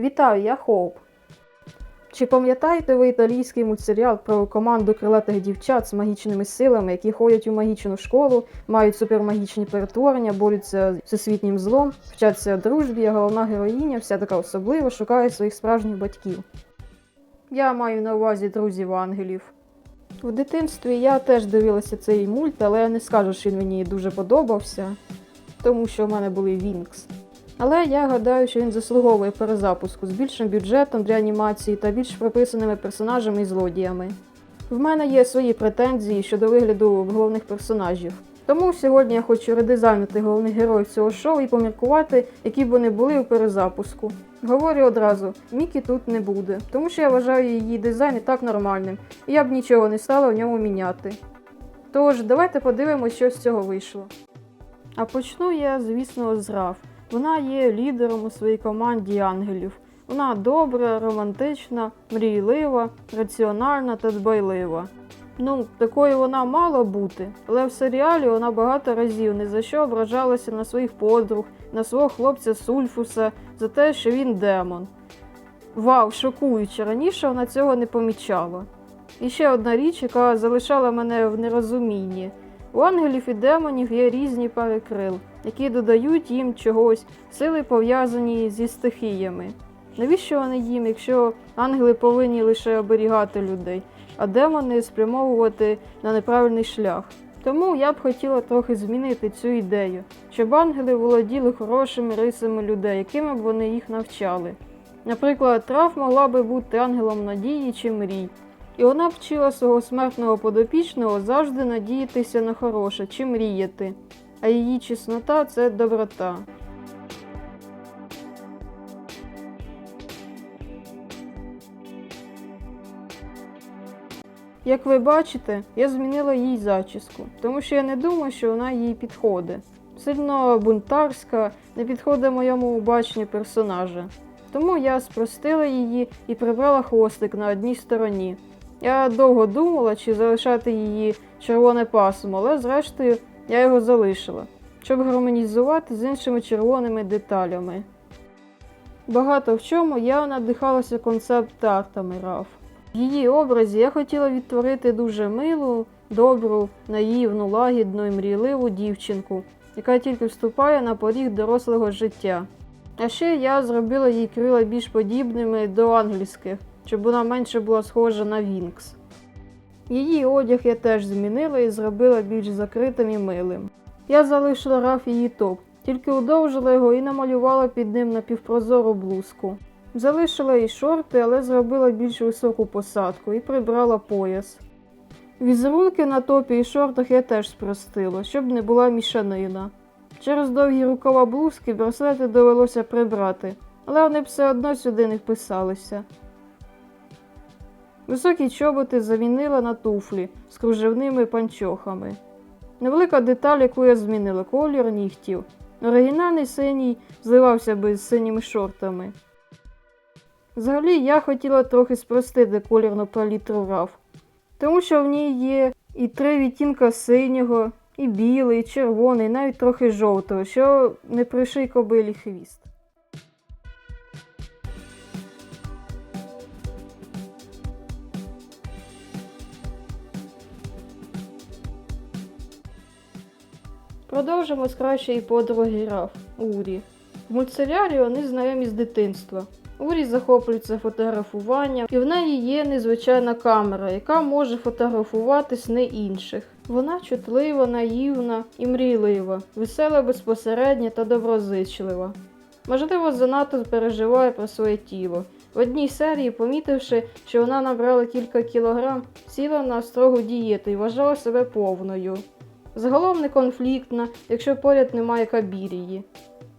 Вітаю, я Хоуп. Чи пам'ятаєте ви італійський мультсеріал про команду крилатих дівчат з магічними силами, які ходять у магічну школу, мають супермагічні перетворення, борються з всесвітнім злом, вчаться дружбі, а головна героїня, вся така особлива, шукає своїх справжніх батьків? Я маю на увазі друзів ангелів. В дитинстві я теж дивилася цей мульт, але я не скажу, що він мені дуже подобався, тому що в мене були Вінкс. Але я гадаю, що він заслуговує перезапуску з більшим бюджетом для анімації та більш прописаними персонажами і злодіями. В мене є свої претензії щодо вигляду головних персонажів. Тому сьогодні я хочу редизайнити головних героїв цього шоу і поміркувати, які б вони були у перезапуску. Говорю одразу, Мікі тут не буде, тому що я вважаю її дизайн і так нормальним, і я б нічого не стала в ньому міняти. Тож, давайте подивимося, що з цього вийшло. А почну я, звісно, з Раф. Вона є лідером у своїй команді ангелів. Вона добра, романтична, мрійлива, раціональна та дбайлива. Ну, такою вона мала бути, але в серіалі вона багато разів не за що ображалася на своїх подруг, на свого хлопця Сульфуса за те, що він демон. Вау, шокуюче, раніше вона цього не помічала. І ще одна річ, яка залишала мене в нерозумінні. У ангелів і демонів є різні пари крил, які додають їм чогось, сили пов'язані зі стихіями. Навіщо вони їм, якщо ангели повинні лише оберігати людей, а демони спрямовувати на неправильний шлях? Тому я б хотіла трохи змінити цю ідею, щоб ангели володіли хорошими рисами людей, якими б вони їх навчали. Наприклад, трав могла би бути ангелом надії чи мрій, і вона вчила свого смертного подопічного завжди надіятися на хороше чи мріяти, а її чеснота це доброта. Як ви бачите, я змінила їй зачіску, тому що я не думаю, що вона їй підходить. Сильно бунтарська, не підходить моєму баченню персонажа. Тому я спростила її і прибрала хвостик на одній стороні. Я довго думала, чи залишати її червоне пасмо, але зрештою я його залишила, щоб гармонізувати з іншими червоними деталями. Багато в чому я надихалася концепт-артами Раф. В її образі я хотіла відтворити дуже милу, добру, наївну, лагідну і мрійливу дівчинку, яка тільки вступає на поріг дорослого життя. А ще я зробила їй крила більш подібними до ангельських, щоб вона менше була схожа на Вінкс. Її одяг я теж змінила і зробила більш закритим і милим. Я залишила раф її топ, тільки удовжила його і намалювала під ним напівпрозору блузку. Залишила їй шорти, але зробила більш високу посадку і прибрала пояс. Візерунки на топі і шортах я теж спростила, щоб не була мішанина. Через довгі рукава блузки браслети довелося прибрати, але вони все одно сюди не вписалися. Високі чоботи замінила на туфлі з кружевними панчохами. Невелика деталь, яку я змінила колір нігтів. Оригінальний синій зливався би з синіми шортами. Взагалі я хотіла трохи спростити колірну палітру раф, тому що в ній є і три відтінка синього, і білий, і червоний, і навіть трохи жовтого, що не приший кобилі хвіст. Продовжимо з кращої подруги Раф Урі. В мультсеріалі вони знайомі з дитинства. Урі захоплюється фотографуванням, і в неї є незвичайна камера, яка може фотографуватись не інших. Вона чутлива, наївна і мрійлива, весела, безпосередня та доброзичлива. Можливо, занадто переживає про своє тіло. В одній серії, помітивши, що вона набрала кілька кілограм, сіла на строгу дієту і вважала себе повною. Загалом не конфліктна, якщо поряд немає кабірії.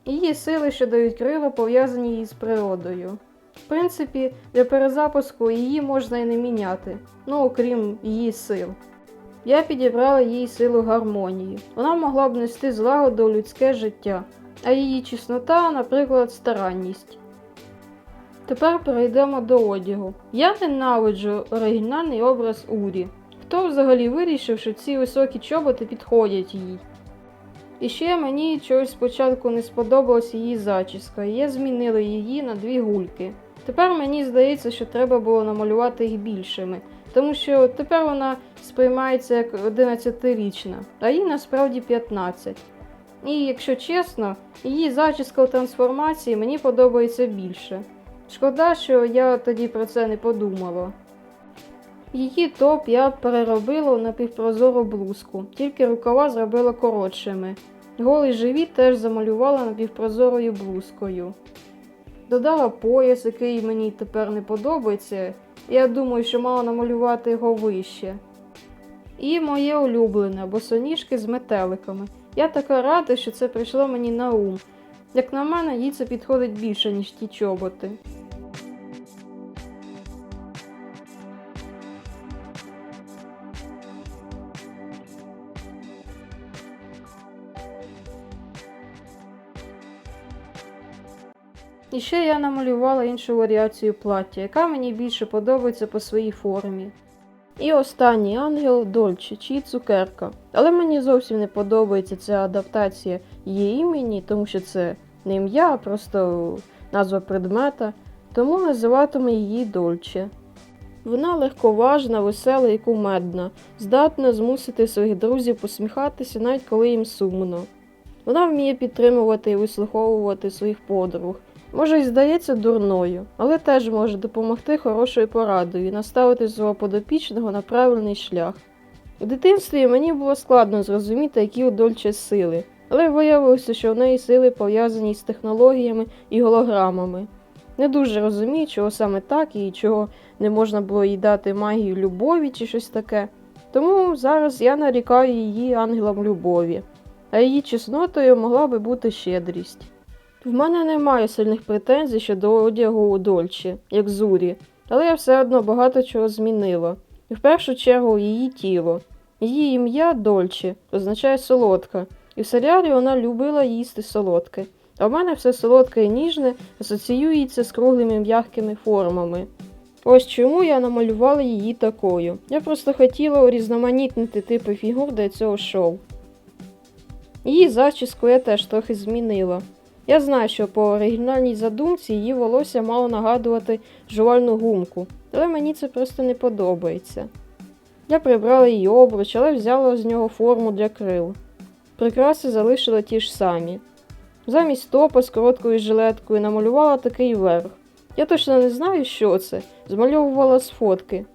Її сили, що дають крила, пов'язані із природою. В принципі, для перезапуску її можна і не міняти, ну окрім її сил. Я підібрала їй силу гармонії. Вона могла б нести злагоду у людське життя, а її чеснота, наприклад, старанність. Тепер перейдемо до одягу. Я ненавиджу оригінальний образ Урі. Хто взагалі вирішив, що ці високі чоботи підходять їй? І ще мені чогось спочатку не сподобалась її зачіска, і я змінила її на дві гульки. Тепер мені здається, що треба було намалювати їх більшими, тому що тепер вона сприймається як 11-річна, а їй насправді 15. І якщо чесно, її зачіска у трансформації мені подобається більше. Шкода, що я тоді про це не подумала. Її топ я переробила у напівпрозору блузку, тільки рукава зробила коротшими. Голий живіт теж замалювала напівпрозорою блузкою. Додала пояс, який мені тепер не подобається. Я думаю, що мала намалювати його вище. І моє улюблене босоніжки з метеликами. Я така рада, що це прийшло мені на ум. Як на мене, їй це підходить більше, ніж ті чоботи. І ще я намалювала іншу варіацію плаття, яка мені більше подобається по своїй формі. І останній ангел Дольче, чи цукерка. Але мені зовсім не подобається ця адаптація її імені, тому що це не ім'я, а просто назва предмета, тому називатиму її Дольче. Вона легковажна, весела і кумедна, здатна змусити своїх друзів посміхатися, навіть коли їм сумно. Вона вміє підтримувати і вислуховувати своїх подруг. Може й здається дурною, але теж може допомогти хорошою порадою і наставити свого подопічного на правильний шлях. У дитинстві мені було складно зрозуміти, які у Дольче сили, але виявилося, що в неї сили пов'язані з технологіями і голограмами. Не дуже розумію, чого саме так і чого не можна було їй дати магію любові чи щось таке. Тому зараз я нарікаю її ангелом любові, а її чеснотою могла би бути щедрість. В мене немає сильних претензій щодо одягу у Дольче, як Зурі, але я все одно багато чого змінила. І в першу чергу її тіло. Її ім'я Дольче означає солодка, і в серіалі вона любила їсти солодке. А в мене все солодке і ніжне асоціюється з круглими м'якими формами. Ось чому я намалювала її такою. Я просто хотіла урізноманітнити типи фігур для цього шоу. Її зачіску я теж трохи змінила. Я знаю, що по оригінальній задумці її волосся мало нагадувати жувальну гумку, але мені це просто не подобається. Я прибрала її обруч, але взяла з нього форму для крил. Прикраси залишила ті ж самі. Замість топа з короткою жилеткою намалювала такий верх. Я точно не знаю, що це, змальовувала з фотки.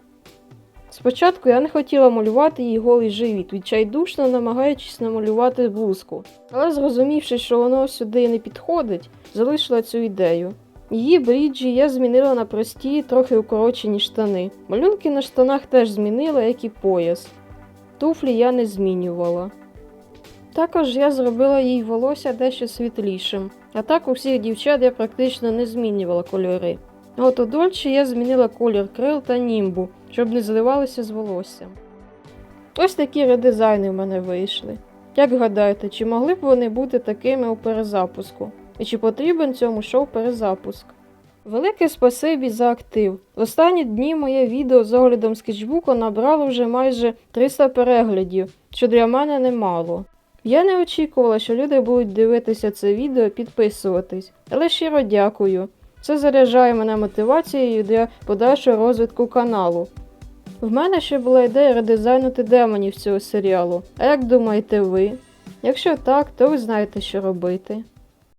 Спочатку я не хотіла малювати їй голий живіт, відчайдушно намагаючись намалювати блузку, але зрозумівши, що воно сюди не підходить, залишила цю ідею. Її бріджі я змінила на прості, трохи укорочені штани. Малюнки на штанах теж змінила, як і пояс. Туфлі я не змінювала. Також я зробила їй волосся дещо світлішим, а так у всіх дівчат я практично не змінювала кольори. От у Дольче я змінила колір крил та німбу, щоб не зливалися з волоссям. Ось такі редизайни в мене вийшли. Як гадаєте, чи могли б вони бути такими у перезапуску? І чи потрібен цьому шоу перезапуск? Велике спасибі за актив. В останні дні моє відео з оглядом скетчбуку набрало вже майже 300 переглядів, що для мене немало. Я не очікувала, що люди будуть дивитися це відео і підписуватись, але щиро дякую. Це заряджає мене мотивацією для подальшого розвитку каналу. В мене ще була ідея редизайнути демонів цього серіалу. А як думаєте ви? Якщо так, то ви знаєте, що робити.